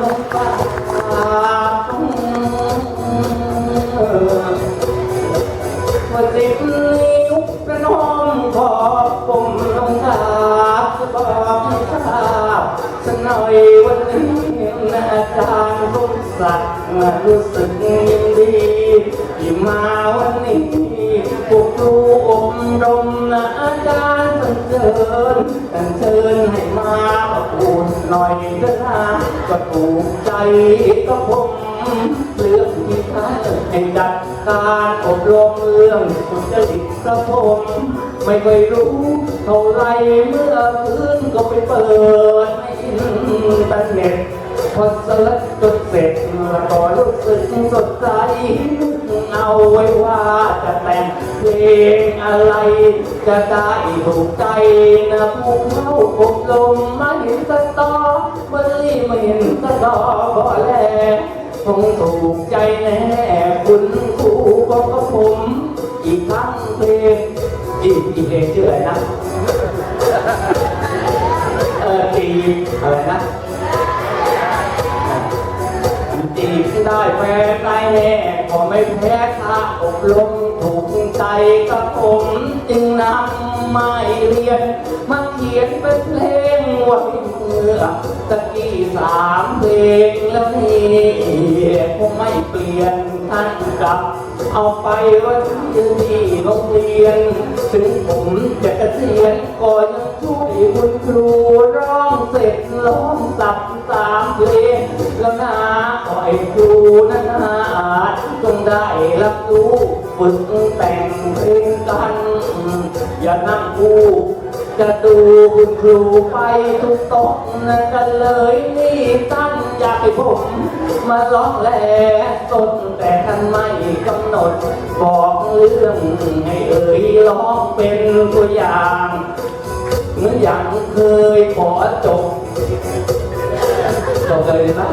วันนี้อาจารย์รุ่งศักดิ์รู้สึกยินดีที่มาวันนี้ หน่อยเถอะนะก็ถูกใจก็ผมเรื่องที่ท่านให้จัดการอบรมเรื่องสุจริตกระผมไม่เคยรู้เท่าไรเมื่อคืนก็ไปเปิดในอินเทอร์เน็ตพอเสิร์ชจนเสร็จแล้วก็รู้สึกสดใจเอาไว้ว่าจะแต่งเพลงอะไร จะได้ถูกใจนะผู้เข้าอบรมไม่เห็นสตอ สตอก็แลคงถูกใจแน่คุณครูบอกกับผม อีกครั้งเพลงอีกอีกเพลงชื่ออะไรนะเออจีบอะไรนะจีบได้แฟนได้แน่ก็ไม่แพ้ถ้าอบรมถูกใจกับผมจึงนำ ไม่เรียนมาเขียนเป็นเพลงไว้เมื่อตะกี้สามเพลงแล้วนี่คงไม่เปลี่ยนท่านกลับ เอาไปว่าที่โรงเรียน ถึงผมจะเกษียณก็ยังช่วยคุณครูร้องเสร็จร้องสับสามเพลงแล้วนะขอให้ครูนั้นอาจจงได้รับรู้ ฝึกแต่งเพลงกันอย่านั่งกูจะดูคุณครูไปทุกโต๊ะนั่นกันเลยนี่ตั้งอยากให้ผม มาร้องแหล่สดแต่ท่านไม่กำหนด บอกเรื่องให้เอ่ยร้องเป็นตัวอย่างเหมือนอย่างเคยขอจบจบเลยนะ